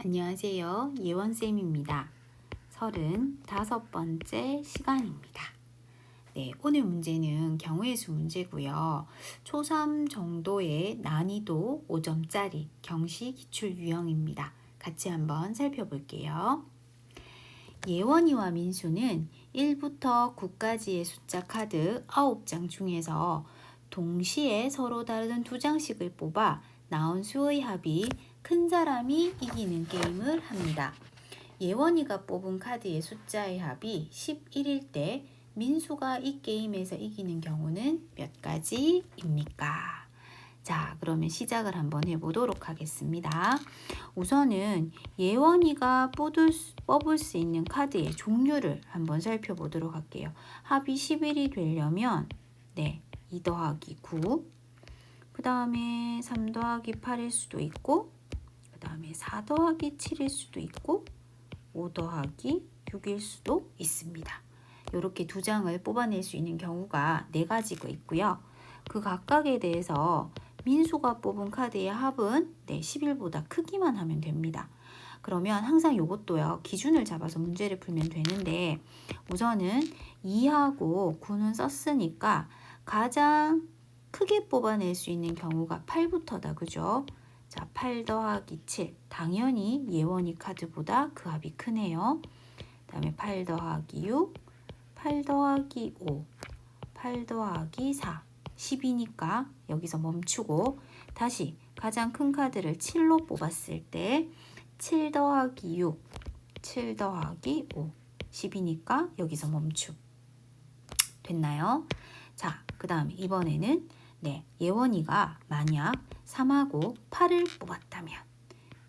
안녕하세요. 예원쌤입니다. 35번째 시간입니다. 네, 오늘 문제는 경우의 수 문제고요. 초3 정도의 난이도 5점짜리 경시 기출 유형입니다. 같이 한번 살펴볼게요. 예원이와 민수는 1부터 9까지의 숫자 카드 9장 중에서 동시에 서로 다른 두 장씩을 뽑아 나온 수의 합이 큰 사람이 이기는 게임을 합니다. 예원이가 뽑은 카드의 숫자의 합이 11일 때 민수가 이 게임에서 이기는 경우는 몇 가지입니까? 자, 그러면 시작을 한번 해보도록 하겠습니다. 우선은 예원이가 뽑을 수, 뽑을 수 있는 카드의 종류를 한번 살펴보도록 할게요. 합이 11이 되려면 네, 2 더하기 9, 그 다음에 3 더하기 8일 수도 있고, 그 다음에 4 더하기 7일 수도 있고, 5 더하기 6일 수도 있습니다. 이렇게 두 장을 뽑아낼 수 있는 경우가 네 가지가 있고요. 그 각각에 대해서 민수가 뽑은 카드의 합은 네, 11보다 크기만 하면 됩니다. 그러면 항상 이것도요. 기준을 잡아서 문제를 풀면 되는데 우선은 2하고 9는 썼으니까 가장 크게 뽑아낼 수 있는 경우가 8부터다. 그죠? 자, 8 더하기 7. 당연히 예원이 카드보다 그 합이 크네요. 그 다음에 8 더하기 6, 8 더하기 5, 8 더하기 4. 10이니까 여기서 멈추고 다시 가장 큰 카드를 7로 뽑았을 때 7 더하기 6, 7 더하기 5, 10이니까 여기서 멈춤. 됐나요? 자, 그 다음에 이번에는 네, 예원이가 만약 3하고 8을 뽑았다면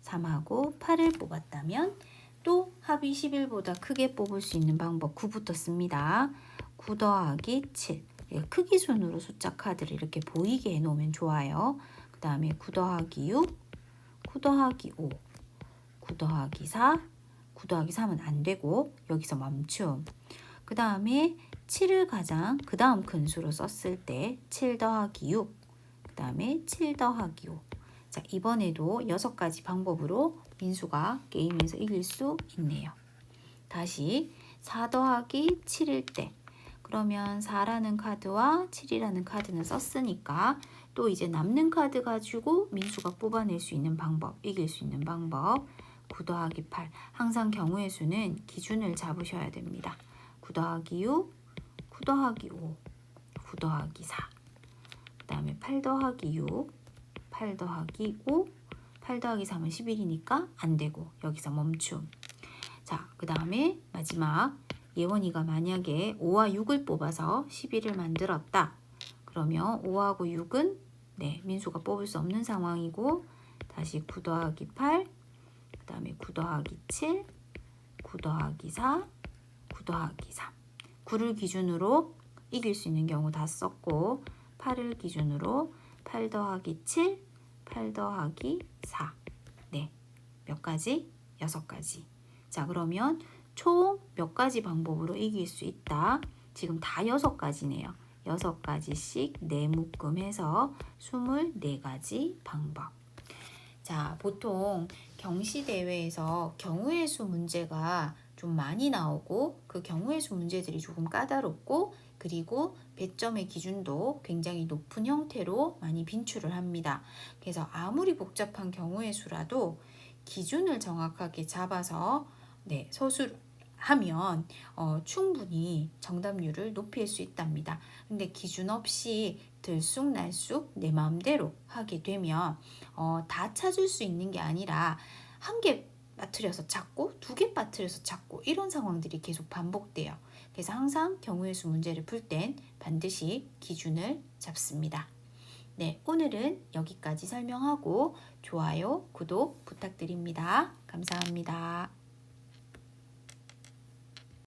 3하고 8을 뽑았다면 또 합이 11보다 크게 뽑을 수 있는 방법 9부터 씁니다. 9 더하기 7 예, 크기 순으로 숫자 카드를 이렇게 보이게 해놓으면 좋아요. 그 다음에 9 더하기 6, 9 더하기 5, 9 더하기 4, 9 더하기 3은 안 되고 여기서 멈춤. 그 다음에 7을 가장 그 다음 큰 수로 썼을 때 7 더하기 6, 그 다음에 7 더하기 5. 자, 이번에도 6가지 방법으로 민수가 게임에서 이길 수 있네요. 다시 4 더하기 7일 때 그러면 4라는 카드와 7이라는 카드는 썼으니까 또 이제 남는 카드 가지고 민수가 뽑아낼 수 있는 방법, 이길 수 있는 방법 9 더하기 8 항상 경우의 수는 기준을 잡으셔야 됩니다. 9 더하기 6, 9 더하기 5, 9 더하기 4 그 다음에 8 더하기 6, 8 더하기 5, 8 더하기 3은 11이니까 안 되고 여기서 멈춤 자, 그 다음에 마지막 예원이가 만약에 5와 6을 뽑아서 11을 만들었다. 그러면 5하고 6은 네, 민수가 뽑을 수 없는 상황이고 다시 9 더하기 8, 그 다음에 9 더하기 7, 9 더하기 4, 9 더하기 3. 9를 기준으로 이길 수 있는 경우 다 썼고 8을 기준으로 8 더하기 7, 8 더하기 4. 네, 몇 가지? 여섯 가지. 자, 그러면 총 몇 가지 방법으로 이길 수 있다. 지금 다 여섯 가지네요. 여섯 가지씩 네 묶음해서 24가지 방법. 자, 보통 경시 대회에서 경우의 수 문제가 좀 많이 나오고 그 경우의 수 문제들이 조금 까다롭고 그리고 배점의 기준도 굉장히 높은 형태로 많이 빈출을 합니다. 그래서 아무리 복잡한 경우의 수라도 기준을 정확하게 잡아서 네, 서술 하면 어, 충분히 정답률을 높일 수 있답니다. 근데 기준 없이 들쑥날쑥 내 마음대로 하게 되면 어, 다 찾을 수 있는 게 아니라 한개 빠뜨려서 찾고 두 개 빠뜨려서 찾고 이런 상황들이 계속 반복돼요. 그래서 항상 경우의 수 문제를 풀 땐 반드시 기준을 잡습니다. 네, 오늘은 여기까지 설명하고 좋아요, 구독 부탁드립니다. 감사합니다.